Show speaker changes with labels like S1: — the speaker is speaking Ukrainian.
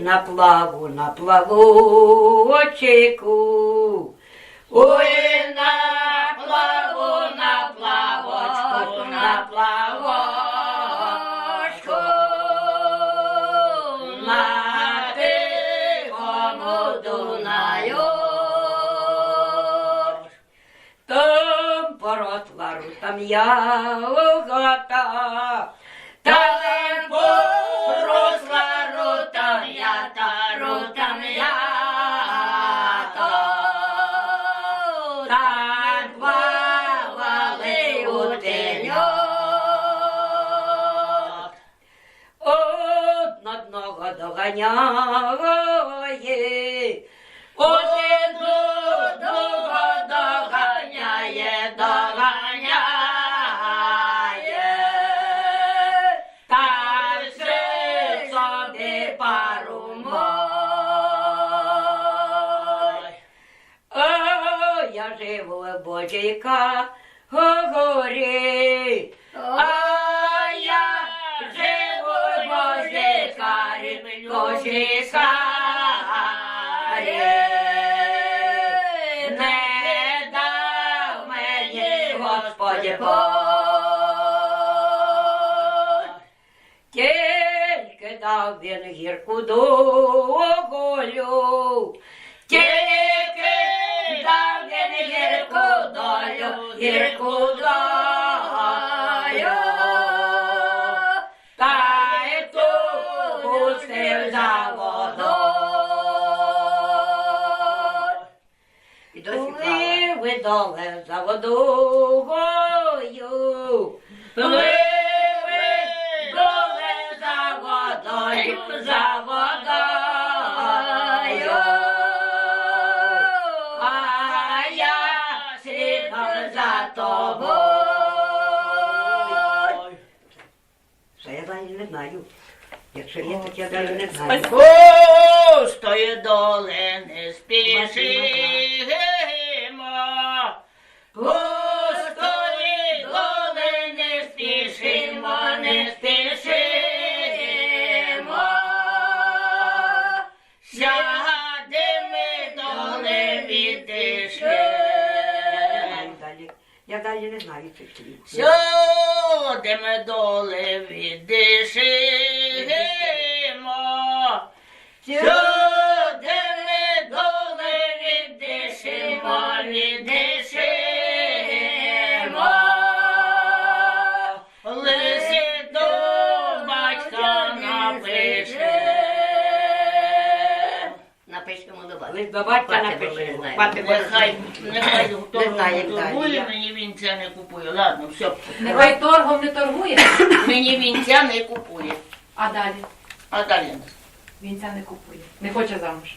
S1: На плаву, на плавочку. Ой, на плаву, на плавочку, на плавочку. На тихому Дунаю. Там поросла рутам ягода, там доганяє, один другого доганяє, доганяє. Та ще собі пару мой. О, я живу в Божійка горі, Божійка. Не дав мені Господь Бог. Тільки дав він гірку долю, тільки дав він гірку долю, гірку долю. Коли за водою, коли ви доле за водою, за водою, а я слідом за тобою. Це я далі не знаю. Якщо є, так я далі не знаю.
S2: Пустої доли не спішимо. Пустої доли не спішимо, не спішимо. Доли відійшли.
S1: Я далі не знаю цих слів.
S2: Сядемо доли відійшимо. Сюди
S1: Напишемо до батька. До батька напишемо. Батько
S2: Нехай, нехай
S1: Не знаю, як далі.
S2: торгує, мені він це не купує. Ладно, все.
S3: Нехай торгом не торгує,
S2: Мені він це не купує.
S3: а далі
S2: А далі.
S3: він це не купує. Не хоче замуж.